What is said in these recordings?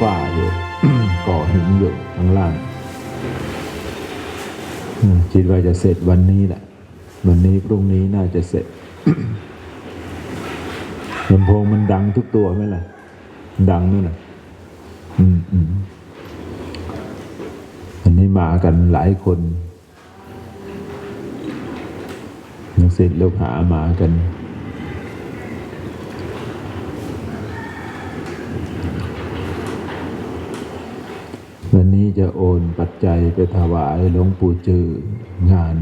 ฝ้าอยู่ก่อหินอยู่ข้างล่างคิดว่าจะเสร็จวันนี้แหละ วันนี้พรุ่งนี้น่าจะเสร็จลำโพงมันดังทุกตัวไหมล่ะ ดังนู่นน่ะ อืมอืมอันนี้มากันหลายคนนักศิษย์ลูกหามากันนี้จะโอนปั จจัยไปถวายหลวงปู่จืองาน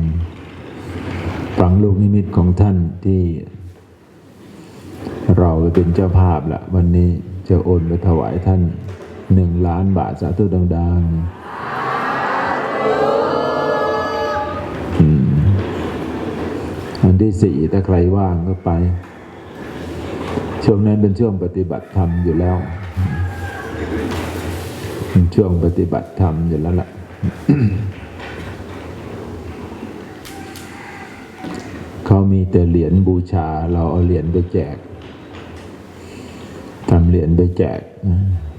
ฝังลูกนิมิตของท่านที่ เราเป็นเจ้าภาพละวันนี้จะโอนไปถวายท่านหนึ่งล้านบาทสาธุดังๆอันที่สี่ถ้าใครว่างก็ไป ช่วงนั้นเป็นช่วงปฏิบัติธรรมอยู่แล้ว ช่วงปฏิบัติธรรมอยู่แล้วล่ะ เขามีแต่เหรียญบูชา เราเอาเหรียญไปแจกทำเหรียญไปแจก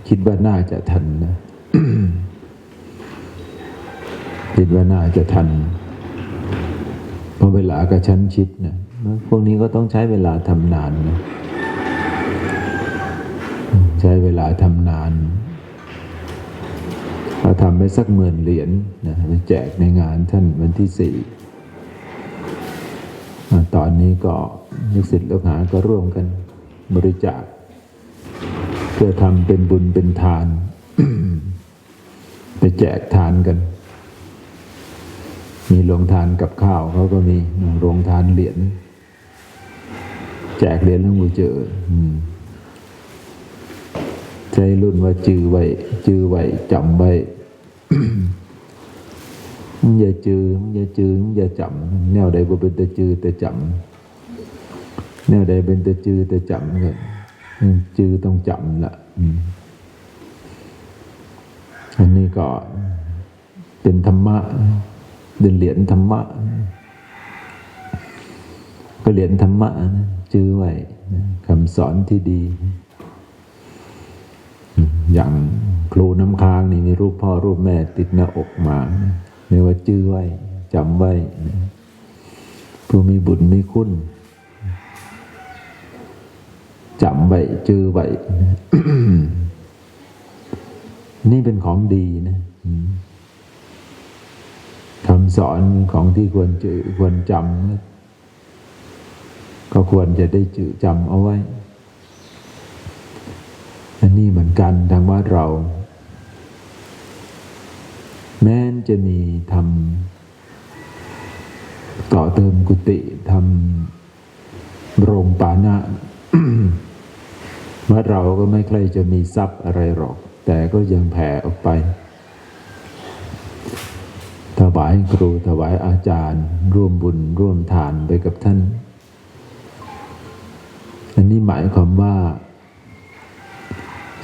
คิดว่าน่าจะทันนะ คิดว่าน่าจะทัน เพราะเวลากระชั้นชิดนะพวกนี้ก็ต้องใช้เวลาทำนานนะ ใช้เวลาทำนาน เราทำไปสักหมื่นเหรียญนะไปแจกในงานท่านวันที่สี่ตอนนี้ก็ลูกศิษย์ลูกหาก็ร่วมกันบริจาค เพื่อทำเป็นบุญเป็นทาน ไปแจกทานกัน มีโรงทานกับข้าวเขาก็มีโรงทานเหรียญแจกเหรียญหลวงปู่เจอใช้รุ่นว่าจือไว้จือไว้จำไว้มึง อย่าจือมึงอย่าจือมึงอย่าจำแนวใดบ่เป็นแต่จือแต่จำแนวใดเป็นแต่จือแต่จำก็อืมจือต้องจำละอันนี้ก็เป็นธรรมะเป็นเหรียญธรรมะ ก็เหรียญธรรมะจื้อไว้คำสอนที่ดี อย่างครูน้ำค้างนี่มีรูปพ่อรูปแม่ติดหน้าอกมาไม่ว่าจื้อไว้จำไว้ ผู้มีบุญมีคุณจำไว้จื้อไว้นี่เป็นของดีนะคำสอนของที่ควรจือควรจำก็ควรจะได้จือจำเอาไว้ อันนี้เหมือนกันทางว่าเรา แม้นจะมีทำต่อเติมกุฏิทำโรงปานะว่าเราก็ไม่ใครจะมีทรัพย์อะไรหรอก แต่ก็ยังแผ่ออกไป ถวายครูถวายอาจารย์ ร่วมบุญร่วมทานไปกับท่าน อันนี้หมายความว่า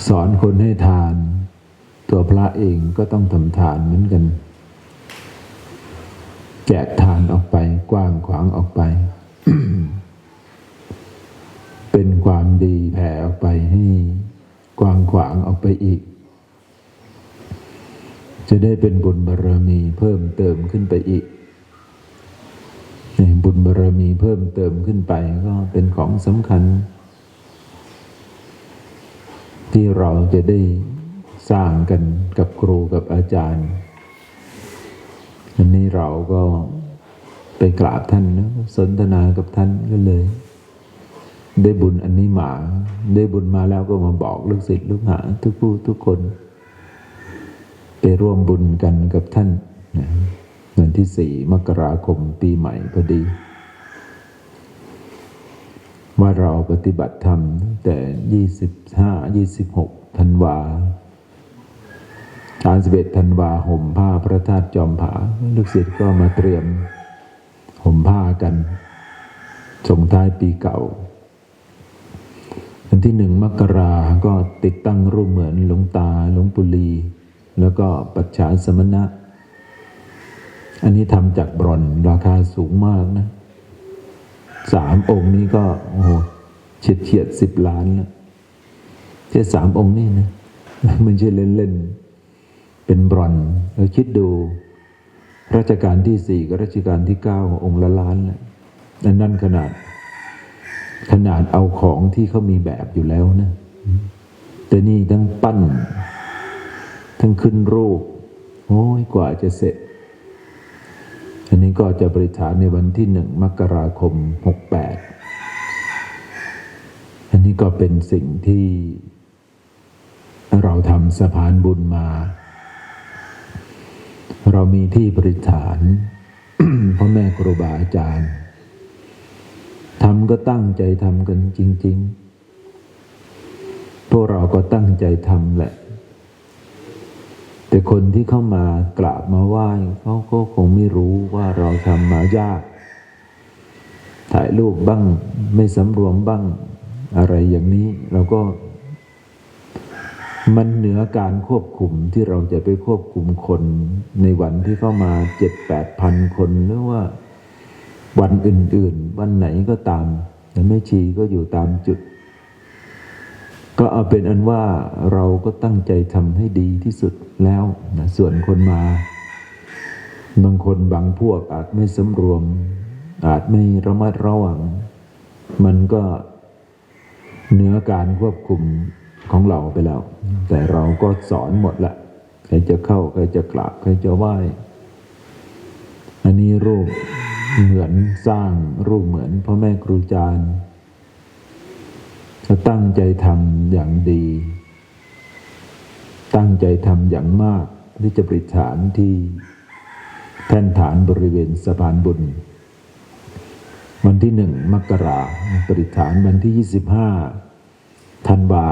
สอนคนให้ทาน ตัวพระเองก็ต้องทำทานเหมือนกัน แจกทานออกไปกว้างขวางออกไป เป็นความดีแผ่ออกไปให้กว้างขวางออกไปอีก จะได้เป็นบุญบารมีเพิ่มเติมขึ้นไปอีกเนี่ยบุญบารมีเพิ่มเติมขึ้นไปก็เป็นของสำคัญ ที่เราจะได้สร้างกันกับครูกับอาจารย์ อันนี้เราก็ไปกราบท่านนะสนทนากับท่านก็เลย ได้บุญอันนี้มา ได้บุญมาแล้วก็มาบอกลูกศิษย์ลูกหาทุกผู้ทุกคน ไปร่วมบุญกันกับท่านนะวันที่สี่มกราคมปีใหม่พอดี ว่าเราปฏิบัติธรรมตั้งแต่ยี่สิบห้ายี่สิบหกธันวาสามสิบเอ็ดธันวาห่มผ้าพระธาตุจอมผา ลูกศิษย์ก็มาเตรียมห่มผ้ากัน ส่งท้ายปีเก่าวันที่หนึ่งมกราก็ติดตั้งรูปเหมือนหลวงตาหลวงปุลี แล้วก็ปัจฉาสมณะ อันนี้ทำจากบรอนราคาสูงมากนะ สามองค์นี้ก็โอ้โหเฉียดเฉียดสิบล้านแล้วแค่สามองค์นี่นะมันใช่เล่นๆเป็นบรอนเราคิดดูรัชกาลที่สี่กับรัชกาลที่เก้าองค์ละล้านนะอันนั่นขนาด ขนาดเอาของที่เขามีแบบอยู่แล้วนะ แต่นี่ทั้งปั้น ทั้งขึ้นรูป โอ้ยกว่าจะเสร็จ อันนี้ก็จะบริจาคในวันที่หนึ่งมกราคมหกแปดอันนี้ก็เป็นสิ่งที่เราทำสะพานบุญมา เรามีที่บริฐานพ่อแม่ครูบาอาจารย์ทำก็ตั้งใจทำกันจริง ๆ พวกเราก็ตั้งใจทำแหละ แต่คนที่เข้ามากราบมาไหว้เขาก็คงไม่รู้ว่าเราทำมายาก ถ่ายรูปบ้างไม่สำรวมบ้างอะไรอย่างนี้เราก็ มันเหนือการควบคุมที่เราจะไปควบคุมคนในวันที่เข้ามาเจ็ดแปดพันคนหรือว่าวันอื่น ๆ วันไหนก็ตามแต่ไม่ชีก็อยู่ตามจุด ก็เอาเป็นอันว่าเราก็ตั้งใจทำให้ดีที่สุดแล้วนะส่วนคนมา บางคนบางพวกอาจไม่สำรวม อาจไม่ระมัดระวัง มันก็เหนือการควบคุมของเราไปแล้ว แต่เราก็สอนหมดละใครจะเข้าใครจะกราบใครจะไหว้ อันนี้รูปเหมือนสร้างรูปเหมือนพ่อแม่ครูอาจารย์ ก็ตั้งใจทำอย่างดี ตั้งใจทำอย่างมากที่จะปริฐานที่แท่นฐานบริเวณสะพานบุญ วันที่หนึ่งมกราปริฐานวันที่ยี่สิบห้าธันวา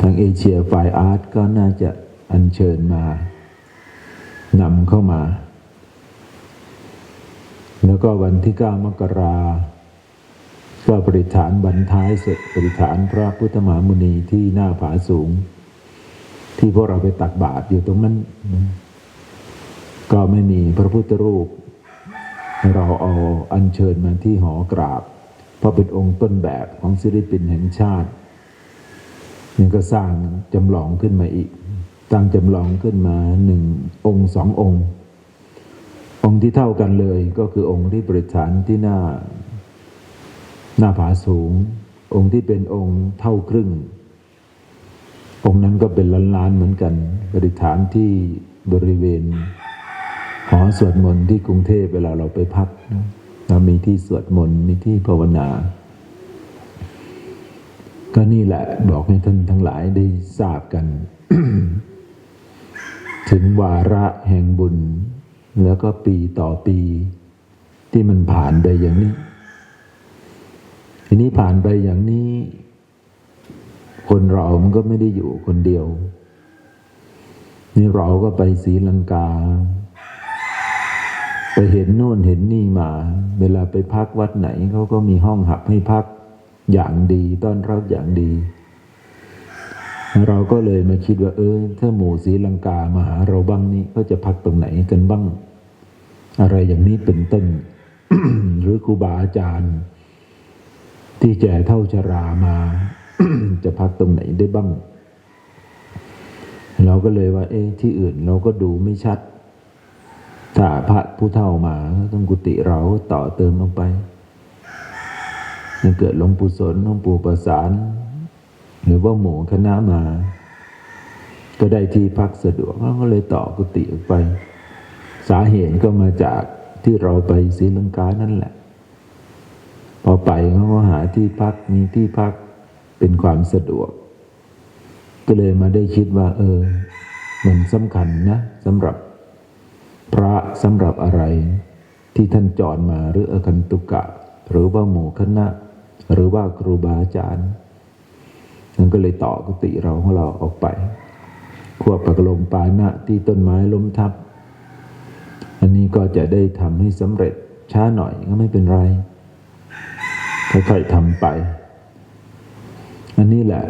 ทางเอเชียไฟอาร์ตก็น่าจะอัญเชิญมานำเข้ามา แล้วก็วันที่เก้าม กราก็ปริฐานบรรท้ายเสร็จปริฐานพระพุทธมหามุนีที่หน้าผาสูง ที่พวกเราไปตักบาตรอยู่ตรงนั้นก็ไม่มีพระพุทธรูป เราเอาอัญเชิญมาที่หอกราบ เพราะเป็นองค์ต้นแบบของศิลปินแห่งชาตินี่ก็สร้างจำลองขึ้นมาอีกตั้งจำลองขึ้นมาหนึ่งองค์สององค์ องค์ที่เท่ากันเลยก็คือองค์ที่ประดิษฐานที่หน้า หน้าผาสูง องค์ที่เป็นองค์เท่าครึ่ง องค์นั้นก็เป็นล้านล้านๆเหมือนกันประดิษฐานที่บริเวณ หอสวดมนต์ที่กรุงเทพเวลาเราไปพักเรามีที่สวดมนต์มีที่ภาวนา ก็นี่แหละบอกให้ท่านทั้งหลายได้ทราบกัน ถึงวาระแห่งบุญ แล้วก็ปีต่อปี ที่มันผ่านไปอย่างนี้ นี้ผ่านไปอย่างนี้ คนเรามันก็ไม่ได้อยู่คนเดียว นี่เราก็ไปศรีลังกา ไปเห็นโน่นเห็นนี่มา เวลาไปพักวัดไหนเขาก็มีห้องหับให้พักอย่างดีต้อนรับอย่างดี เราก็เลยมาคิดว่า เออ ถ้าหมู่ศรีลังกามาหาเราบ้างนี่ก็จะพักตรงไหนกันบ้าง อะไรอย่างนี้เป็นต้น หรือครูบาอาจารย์ ที่แก่เท่าชรามา จะพักตรงไหนได้บ้าง เราก็เลยว่า เอ๊ะที่อื่นเราก็ดูไม่ชัดถ้าพระผู้เฒ่ามาต้องกุฏิเราต่อเติมลงไปถ้าเกิดหลวงปู่สนหลวงปู่ประสาน หรือว่าหมู่คณะมา ก็ได้ที่พักสะดวกเราก็เลยต่อกุฏิออกไป สาเหตุก็มาจากที่เราไปศรีลังกานั่นแหละ พอไปเขาก็หาที่พักมีที่พักเป็นความสะดวก ก็เลยมาได้คิดว่า เออ มันสำคัญนะสำหรับพระสำหรับอะไรที่ท่านจรมาหรืออคันตุกะ หรือว่าหมู่คณะ หรือว่าครูบาอาจารย์นั่นก็เลยต่อกุฏิเราของเราออกไปควบประกลมปานะที่ต้นไม้ล้มทับ อันนี้ก็จะได้ทำให้สำเร็จช้าหน่อยก็ไม่เป็นไร ค่อยๆทำไป อันนี้แหละ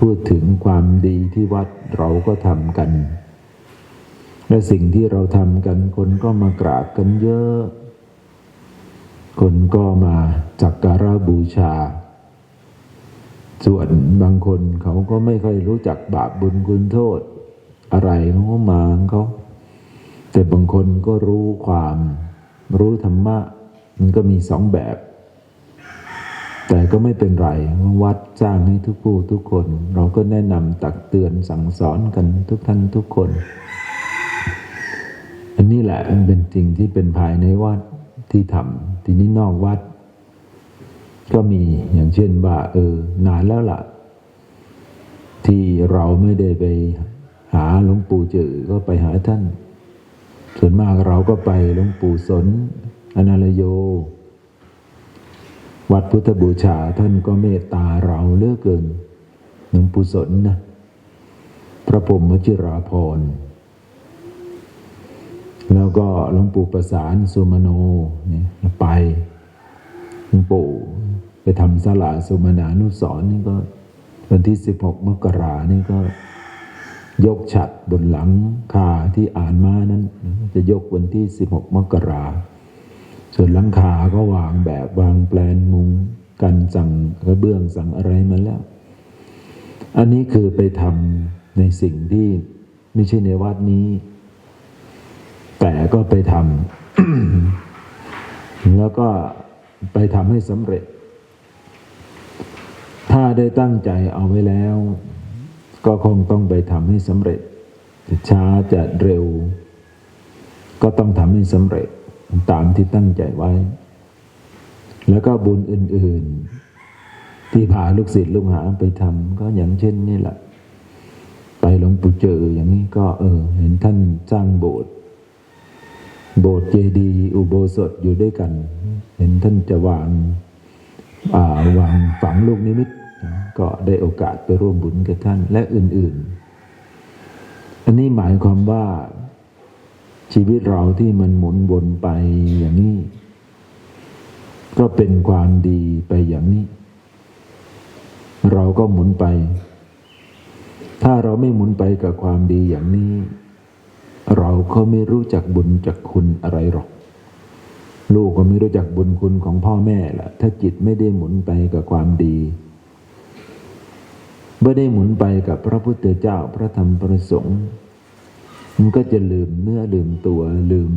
พูดถึงความดีที่วัดเราก็ทำกัน และสิ่งที่เราทำกันคนก็มากราบกันเยอะ คนก็มาจักการะบูชา ส่วนบางคนเขาก็ไม่ค่อยรู้จักบาปบุญคุณโทษ อะไรเขาก็มางเขาแต่บางคนก็รู้ความ รู้ธรรมะ มันก็มีสองแบบ แต่ก็ไม่เป็นไรวัดจ้างให้ทุกผู้ทุกคน เราก็แนะนำตักเตือนสั่งสอนกันทุกท่านทุกคน อันนี้แหละมันเป็นสิ่งที่เป็นภายในวัดที่ทำทีนี้นอกวัด ก็มีอย่างเช่นว่า เออ นานแล้วล่ะ ที่เราไม่ได้ไปหาหลวงปู่จือก็ไปหาท่าน ส่วนมากเราก็ไปหลวงปู่สนอนาลโย วัดพุทธบูชาท่านก็เมตตาเราเลือกเกินหลวงปู่สนนะพระพรหมวชิราพร แล้วก็หลวงปู่ประสานสุมโนเนี่ยไปหลวงปู่ไปทำสละสุมาณานุสรนี่ก็ วันที่16มกรานี่ก็ ยกฉัดบนหลังคาที่อ่านมานั้น จะยกวันที่16มกรา ส่วนหลังคาก็วางแบบวางแปลนมุงกันสั่งกระเบื้องสั่งอะไรมาแล้ว อันนี้คือไปทำในสิ่งที่ไม่ใช่ในวัดนี้ แต่ก็ไปทำแล้วก็ไปทำให้สำเร็จ ถ้าได้ตั้งใจเอาไว้แล้ว ก็คงต้องไปทำให้สำเร็จจะช้าจะเร็ว ก็ต้องทำให้สำเร็จ ตามที่ตั้งใจไว้ แล้วก็บุญอื่น ๆ ที่พาลูกศิษย์ลูกหาไปทำก็อย่างเช่นนี่แหละ ไปหลวงปู่เจออย่างนี้ก็เออ เห็นท่านสร้างโบสถ์โบสถ์เจดีย์อุโบสถอยู่ด้วยกัน เห็นท่านจะวางอ่าวางฝังลูกนิมิตก็ได้โอกาสไปร่วมบุญกับท่านและอื่น ๆ อันนี้หมายความว่า ชีวิตเราที่มันหมุนวนไปอย่างนี้ ก็เป็นความดีไปอย่างนี้ เราก็หมุนไป ถ้าเราไม่หมุนไปกับความดีอย่างนี้ เราก็ไม่รู้จักบุญจักคุณอะไรหรอก ลูกก็ไม่รู้จักบุญคุณของพ่อแม่ละถ้าจิตไม่ได้หมุนไปกับความดีไม่ได้หมุนไปกับพระพุทธเจ้าพระธรรมพระสงฆ์ มันก็จะลืมเนื้อลืมตัวลืม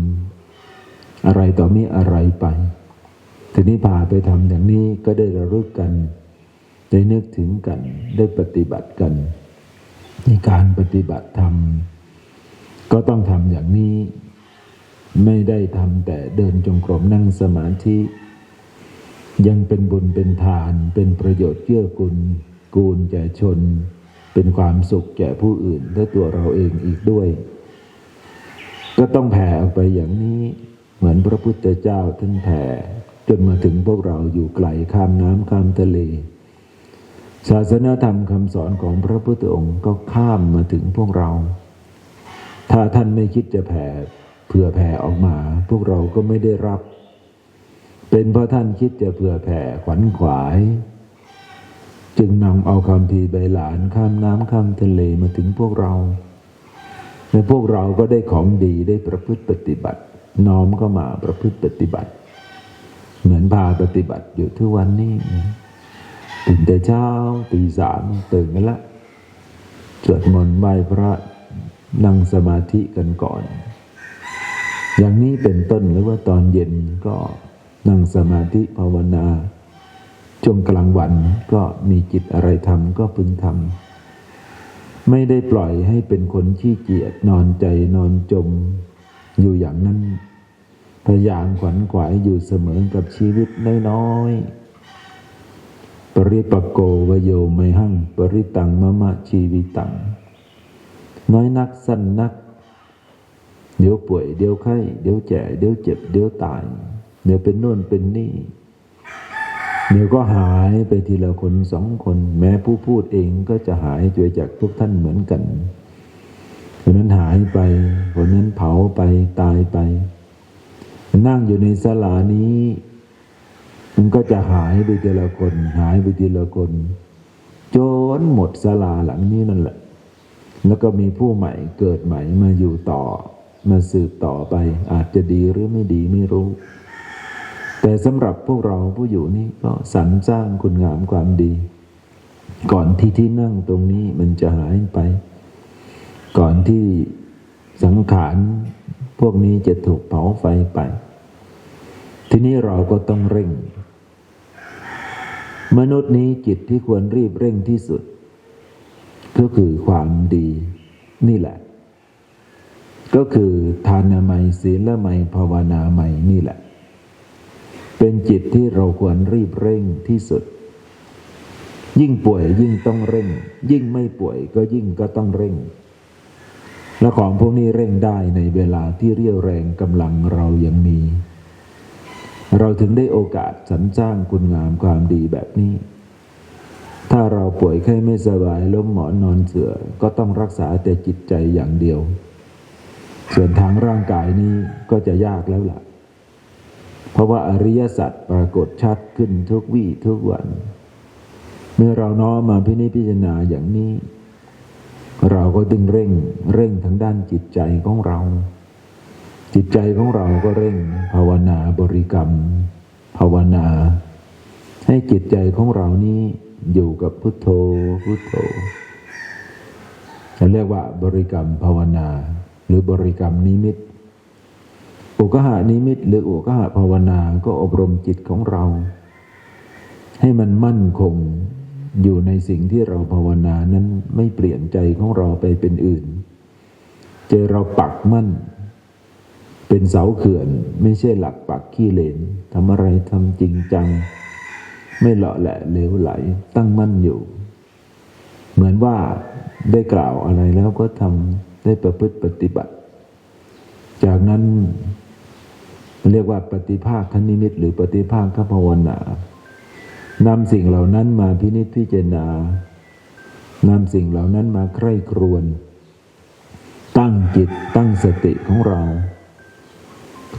อะไรต่อมีอะไรไป ทีนี้พาไปทำอย่างนี้ก็ได้ระลึกกัน ได้นึกถึงกัน ได้ปฏิบัติกัน ในการปฏิบัติธรรม ก็ต้องทำอย่างนี้ ไม่ได้ทำแต่เดินจงกรมนั่งสมาธิยังเป็นบุญเป็นทาน เป็นประโยชน์เกื้อกูลกูลแก่ชน เป็นความสุขแก่ผู้อื่นและตัวเราเองอีกด้วย ก็ต้องแผ่ออกไปอย่างนี้ เหมือนพระพุทธเจ้าท่านแผ่จนมาถึงพวกเราอยู่ไกลข้ามน้ำข้ามทะเล ศาสนาธรรมคำสอนของพระพุทธองค์ก็ข้ามมาถึงพวกเรา ถ้าท่านไม่คิดจะแผ่เผื่อแผ่ออกมา พวกเราก็ไม่ได้รับ เป็นเพราะท่านคิดจะเผื่อแผ่ขวัญขวาย จึงนำเอาคำพีใบหลานข้ามน้ำข้ามทะเลมาถึงพวกเรา และพวกเราก็ได้ของดีได้ประพฤติปฏิบัติ น้อมก็มาประพฤติปฏิบัติ เหมือนพาปฏิบัติอยู่ทุกวันนี้ตื่นแต่เช้าตีสามตื่นกันละสวดมนต์ไหว้พระนั่งสมาธิกันก่อน อย่างนี้เป็นต้นหรือว่าตอนเย็นก็นั่งสมาธิภาวนาช่วงกลางวันก็มีจิตอะไรทำก็พึงทำ ไม่ได้ปล่อยให้เป็นคนขี้เกียจนอนใจนอนจมอยู่อย่างนั้น พยายามขวัญขวายอยู่เสมอกับชีวิตน้อยๆ ปริปโกวโยไมหั่งปริตังมะมะชีวิตัง น้อยนักสั้นนัก เดี๋ยวป่วยเดี๋ยวไข้ เดี๋ยวแก่เดี๋ยวเจ็บ เดี๋ยวตาย เดี๋ยวเป็นโน่นเป็นนี่ เดี๋ยวก็หายไปทีละคนสองคน แม้ผู้พูดเองก็จะหายไปจากทุกท่านเหมือนกันคนนั้นหายไปคนนั้นเผาไปตายไป นั่งอยู่ในศาลานี้ มันก็จะหายไปทีละคน หายไปทีละคนจนหมดศาลาหลังนี้นั่นแหละ แล้วก็มีผู้ใหม่เกิดใหม่มาอยู่ต่อ มาสืบต่อไป อาจจะดีหรือไม่ดีไม่รู้ แต่สำหรับพวกเราผู้อยู่นี่ก็สรรสร้างคุณงามความดี ก่อนที่ที่นั่งตรงนี้มันจะหายไป ก่อนที่สังขารพวกนี้จะถูกเผาไฟไป ทีนี้เราก็ต้องเร่ง มนุษย์นี้จิตที่ควรรีบเร่งที่สุด ก็คือความดีนี่แหละ ก็คือทานามัยศีลไมัยภาวนาไมัยนี่แหละ เป็นจิตที่เราควรรีบเร่งที่สุด ยิ่งป่วยยิ่งต้องเร่ง ยิ่งไม่ป่วยก็ยิ่งก็ต้องเร่ง และของพวกนี้เร่งได้ในเวลาที่เรี่ยวแรงกำลังเรายังมี เราถึงได้โอกาสสรรสร้างคุณงามความดีแบบนี้ ถ้าเราป่วยไข้ไม่สบายล้มหมอนนอนเสือก็ต้องรักษาแต่จิตใจอย่างเดียว ส่วนทางร่างกายนี้ก็จะยากแล้วล่ะ เพราะว่าอริยสัจปรากฏชัดขึ้นทุกวี่ทุกวัน เมื่อเราน้อมมาพินิจพิจารณาอย่างนี้ เราก็ดึงเร่งเร่งทางด้านจิตใจของเรา จิตใจของเราก็เร่งภาวนาบริกรรม ภาวนา ให้จิตใจของเรานี้อยู่กับพุทโธพุทโธจะเรียกว่าบริกรรมภาวนา หรือบริกรรมนิมิต อุกหานิมิตหรืออุกหาภาวนาก็อบรมจิตของเรา ให้มันมั่นคงอยู่ในสิ่งที่เราภาวนานั้นไม่เปลี่ยนใจของเราไปเป็นอื่นใจอเราปักมั่น เป็นเสาเขื่อน ไม่ใช่หลักปักขี้เลนทำอะไรทำจริงจัง ไม่เลาะแหละเหลวไหล ตั้งมั่นอยู่ เหมือนว่าได้กล่าวอะไรแล้วก็ทำได้ประพฤติปฏิบัติ จากนั้น เรียกว่าปฏิภาคคนิมิต หรือปฏิภาคขภาวนานำสิ่งเหล่านั้นมาพินิจพิจารณานำสิ่งเหล่านั้นมาใคร่ครวญตั้งจิตตั้งสติของเรา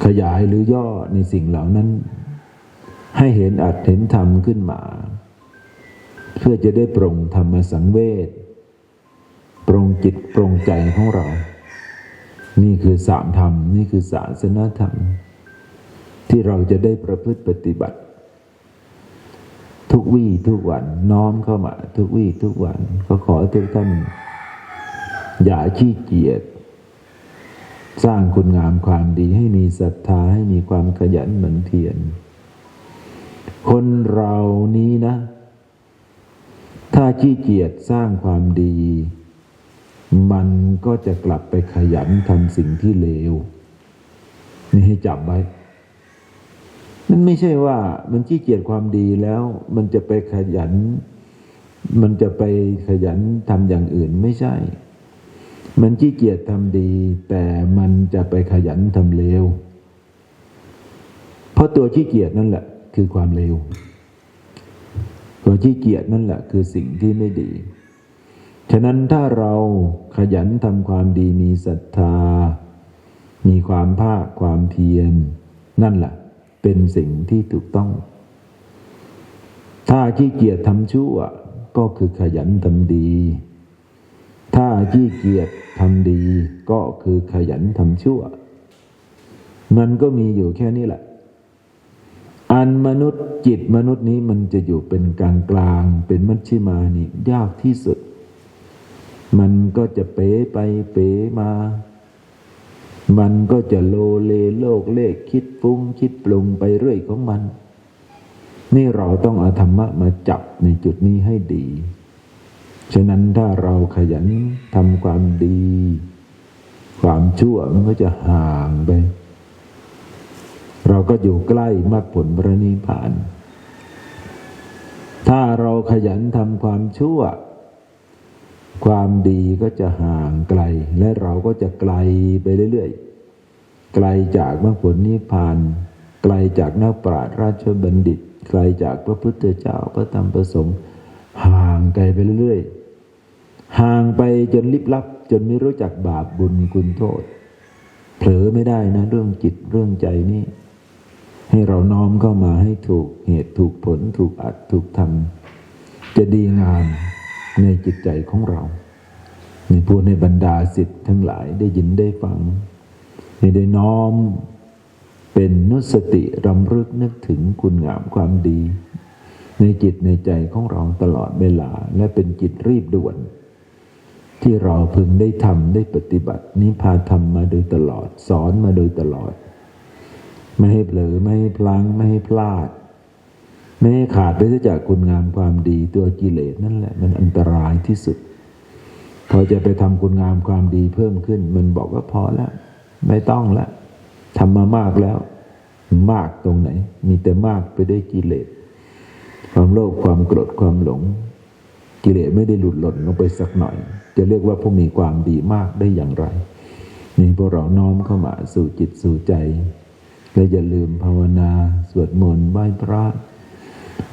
ขยายหรือย่อในสิ่งเหล่านั้น ให้เห็นอัดเห็นธรรมขึ้นมา เพื่อจะได้ปรงธรรมสังเวชปรงจิตปรงใจของเรา นี่คือสามธรรม นี่คือศาสนธรรม ที่เราจะได้ประพฤติปฏิบัติ ทุกวี่ทุกวันน้อมเข้ามา ทุกวี่ทุกวันก็ขอทุกท่าน อย่าขี้เกียจสร้างคุณงามความดีให้มีศรัทธาให้มีความขยันหมั่นเพียรคนเรานี้นะ ถ้าขี้เกียจสร้างความดี มันก็จะกลับไปขยันทำสิ่งที่เลว นี่ให้จับไว้ มันไม่ใช่ว่ามันขี้เกียจความดีแล้ว มันจะไปขยัน มันจะไปขยันทำอย่างอื่นไม่ใช่ มันขี้เกียจทำดี แต่มันจะไปขยันทำเลวเพราะตัวขี้เกียจนั่นแหละ คือความเลวตัวขี้เกียจนั่นแหละ คือสิ่งที่ไม่ดี ฉะนั้นถ้าเราขยันทำความดีมีศรัทธา มีความภาคความเพียรนั่นแหละ เป็นสิ่งที่ถูกต้อง ถ้าขี้เกียจทำชั่ว ก็คือขยันทำดี ถ้าขี้เกียจทำดี ก็คือขยันทำชั่ว มันก็มีอยู่แค่นี้แหละ อันมนุษย์จิตมนุษย์นี้มันจะอยู่เป็นกลางกลางเป็นมัชชิมานี่ยากที่สุด มันก็จะเป๋ไปเป๋มา มันก็จะโลเลโลกเลขคิดฟุ้งคิดปรุงไปเรื่อยของมัน นี่เราต้องเอาธรรมะมาจับในจุดนี้ให้ดี ฉะนั้นถ้าเราขยันทำความดี ความชั่วมันก็จะห่างไป เราก็อยู่ใกล้มรรคผลพระนิพพาน ถ้าเราขยันทำความชั่ว ความดีก็จะห่างไกล และเราก็จะไกลไปเรื่อยๆ ไกลจากมรรคผลนิพพาน ไกลจากนักปราชญ์ราชบัณฑิต ไกลจากพระพุทธเจ้าพระธรรมพระสงฆ์ห่างไกลไปเรื่อยๆ ห่างไปจนลิบลับ จนไม่รู้จักบาปบุญคุณโทษ เผลอไม่ได้นะเรื่องจิตเรื่องใจนี่ ให้เราน้อมเข้ามาให้ถูกเหตุถูกผลถูกอัดถูกทำจะดีงาม ในจิตใจของเราในพูดในบรรดาสิทธิ์ทั้งหลายได้ยินได้ฟังให้ได้น้อมเป็นนุสติรำลึกนึกถึงคุณงามความดี ในจิตในใจของเราตลอดเวลาและเป็นจิตรีบด่วน ที่เราพึงได้ทำได้ปฏิบัตินี้พาทำมาโดยตลอด สอนมาโดยตลอด ไม่ให้เผลอไม่ให้พลังไม่ให้พลาด ไม่ให้ขาดไปจากคุณงามความดีตัวกิเลสนั่นแหละ มันอันตรายที่สุด พอจะไปทำคุณงามความดีเพิ่มขึ้น มันบอกว่าพอแล้ว ไม่ต้องแล้วทำมามากแล้ว มากตรงไหน มีแต่มากไปด้วยกิเลส ความโลภความโกรธความหลง กิเลสไม่ได้หลุดหล่นลงไปสักหน่อย จะเรียกว่าผู้มีความดีมากได้อย่างไรนี่พวกเราน้อมเข้ามาสู่จิตสู่ใจและอย่าลืมภาวนา สวดมนต์ไหว้พระ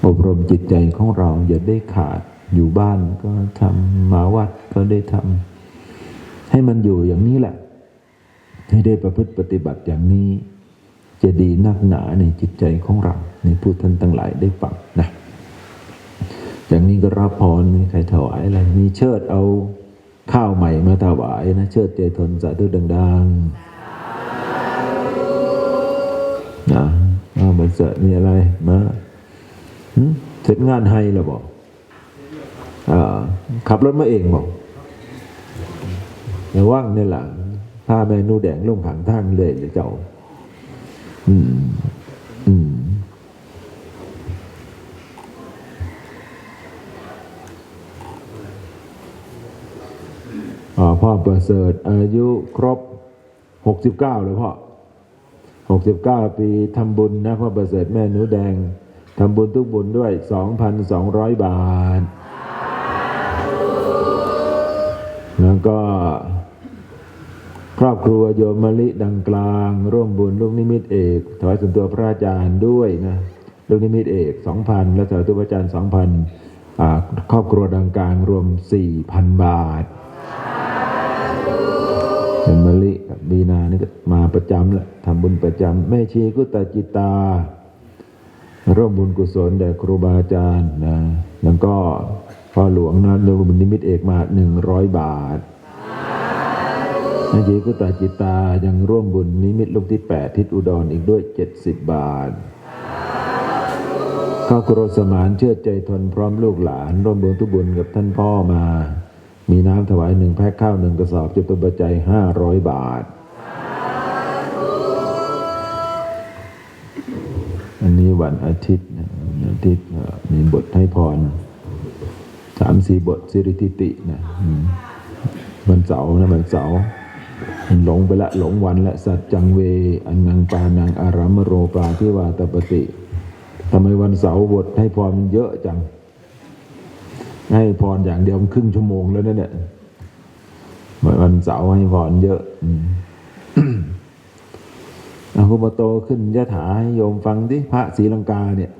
อบรมจิตใจของเราอย่าได้ขาดอยู่บ้านก็ทำมาวัดก็ได้ทำให้มันอยู่อย่างนี้แหละ ให้ได้ประพฤติปฏิบัติอย่างนี้ จะดีนักหนาในจิตใจของเรา ในผู้ท่านทั้งหลายได้ฟังนะจากนี้ก็รับพรมีใครถวายอะไรมีเชิดเอาข้าวใหม่มาถวายนะ เชิดใจทนสาธุดังๆนะเอาบันเสริฐมีอะไรมา เสร็จงานให้หรอบอกอขับรถมาเองบอกอย่าว่างนี่แหละพาแม่นูแดงลงขังทางเลยเลยเจ้า อืม อืมพ่อประเสริฐอายุครบหกสิบเก้าเลยพ่อหกสิบเก้าปีทำบุญนะพ่อประเสริฐแม่หนูแดง ทำบุญทุกบุญด้วยสองพันสองร้อยบาท แล้วก็ ครอบครัวโยมมะลิดังกลาง ร่วมบุญลูกนิมิตเอกถวายส่วนตัวพระอาจารย์ด้วยนะลูกนิมิตเอกสองพันและถวายตัวพระอาจารย์สองพันครอบครัวดังกลางรวมสี่พันบาทเนมะลิกับบีนานี่ก็มาประจำแหละทำบุญประจำแม่ชีกุตจิตา ร่วมบุญกุศลแด่ครูบาอาจารย์นะแล้วก็พ่อหลวงนะร่วมบุญนิมิตเอกมาหนึ่งร้อยบาทแม่ชีกุตจิตายังร่วมบุญนิมิตลูกที่แปดทิศอุดรออีกด้วยเจ็ดสิบบาทข้าครูสมานเชื่อใจทนพร้อมลูกหลาน ร่วมบุญทุบุญกับท่านพ่อมา มีน้ำถวายหนึ่งแพ็คข้าวหนึ่งกระสอบจะเป็นปัจจัยห้าร้อยบาท นี้วันอาทิตย์อาทิตย์มีบทให้พรสามสี่บทสิริติตินะวันเสาร์นะวันเสาร์หลงไปละหลงวันละสัจจังเว อันนังปานังอารามโรปาทิวาตปติทำไมวันเสาร์บทให้พรมันเยอะจัง ให้พรอย่างเดียวครึ่งชั่วโมงแล้วนั่นเนี่ยวันเสาร์ให้พรเยอะ อาคุปโตขึ้นยะถาให้โยมฟังดิพระศรีลังกาเนี่ย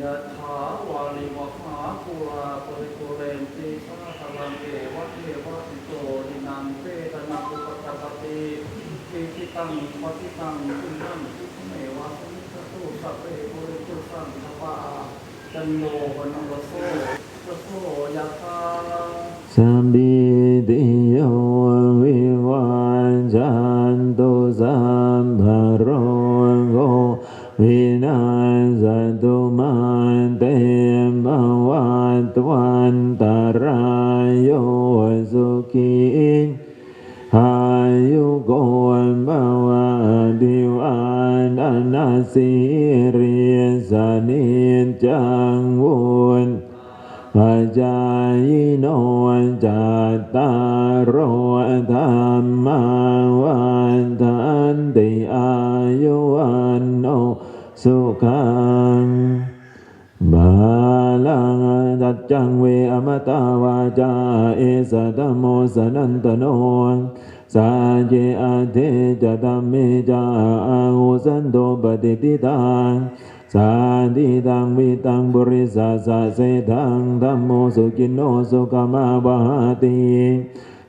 ยะถาวาลิวหาภูราปริปุเรนติสาตลังเกวะเทวะสิโตดินังเปตนะปุปตะปติติทิตังปฏิตังคุณนังทุกเมวะสุนิสุสัพเพปุริตุสังทปาจันโนวนังโสสโส ตโมสนันตโนสาเจอาเทจะตัมเมจาอาหุสันโตปฏิติตังสาธิตังวิตังบริสัสะเสทังธัมโมสุกินโนสุขมาบาติ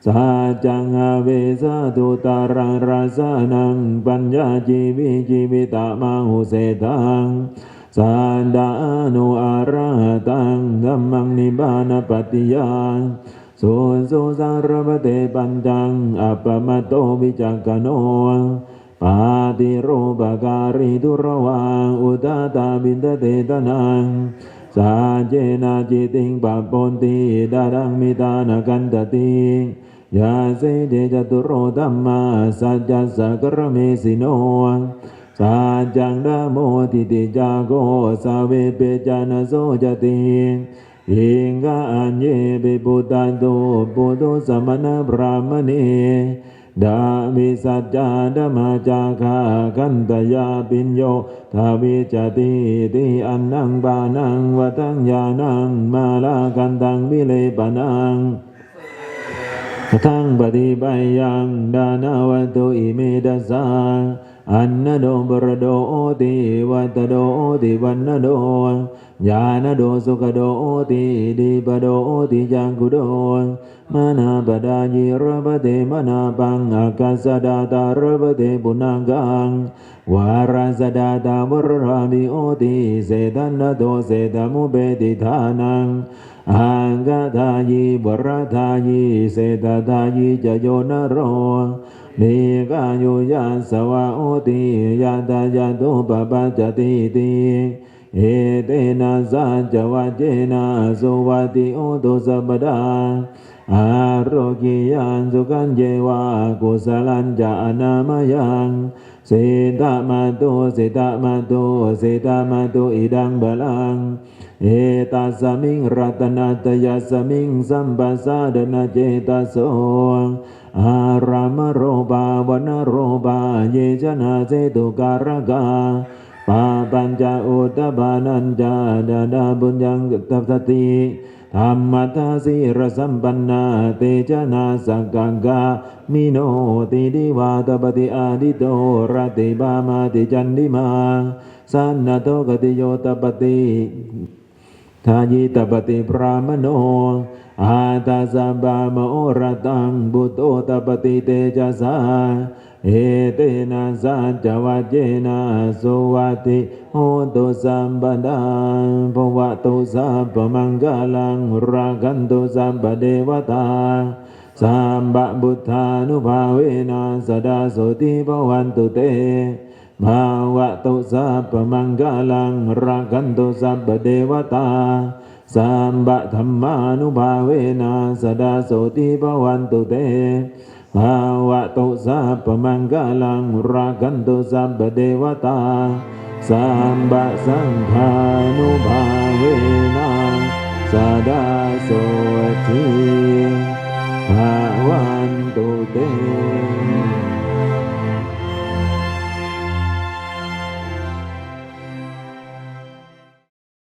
สาจังอาเวสาตุตารังราสานังปัญญาจีวิจีวิตามาหุเสทังสันดานุอาราตังธัมมังนิบานปฏิยัง สุสุสารพเตปัญจังอัปมตโตวิจักโนปาติโรปการิทุระวังอุตตาบินเตตนังสาเจนาจิติงปะปนติดารังมิตานกันตติยาเสเดจตุโรธัมมาสัจจสกรเมสิโนสัจจังดาโมติติจาโกสาเวเปจานาโสจติ อิงกาญเยปิปุตตันโตปุโตสมณพรามเนดามิสัจจาดมาจาคากันตยาปิญโยทวิจติติอันนังบานังวตังยานังมาลากันตังวิเลปนังทั้งปฏิบัยยังดานาวตุอิเมดสา อันนโดบรโดติวัตโดติวันนโดญาณโดสุขโดติดิปโดติจังกุโดมานาปดายิระปะเตมนาปังอากาสดาตาระปะเตปุนังกังวาราสดาตาวรรามิโอติเสตันนโตเสตมุเบติทานังอังกาทายีบรทายีเศตทายีจโยนโร นิกายุยาสวะโอติยาตายาตุปปะจติติเอเตนะสัจวัจเจนะสุวัติโอตุสัพดาอาโรกิยันสุขันเจวะกุสลันจะอนามยังเสตมาตุเสตมาตุเสตมาตุอิดังบาลังเอตัสมิงรัตนาตยสมิงสัมปัสสะดนาเจตโส อารามโรบาวนาโรบาเยจนาเจตุการกาปาปัญจอุตบานัญจาดาดาบุญยังตัสติธรรมทาสีรสัมปันนาเตจนาสังกังกามิโนติดิวาตปฏิอาดิโตรติบามาติจันดิมาสันนโตกติโยตปฏิทายิตปฏิพรามโน อาตาสัมบามโอรตังบุตโตตปฏิเตจสาเอเตนะสัจวัจเจนะสุวัติโหตุสัมปดาภวะตุสัพพมังกาลังรากันตุสัมปเดวตาสัมบะบุทธานุภาเวนะสดาโสติภวันตุเตภาวะตุสัพพมังกาลังรักันตุสัพพเทวตา สัมบะธรรมานุภาเวนะสดาโสติปวันตุเตภาวะโตุสัพพมังกลังรากันโตุสัพพเดวตาสัมปะสังฆานุภาเวนะสดาโสติภวันตุเต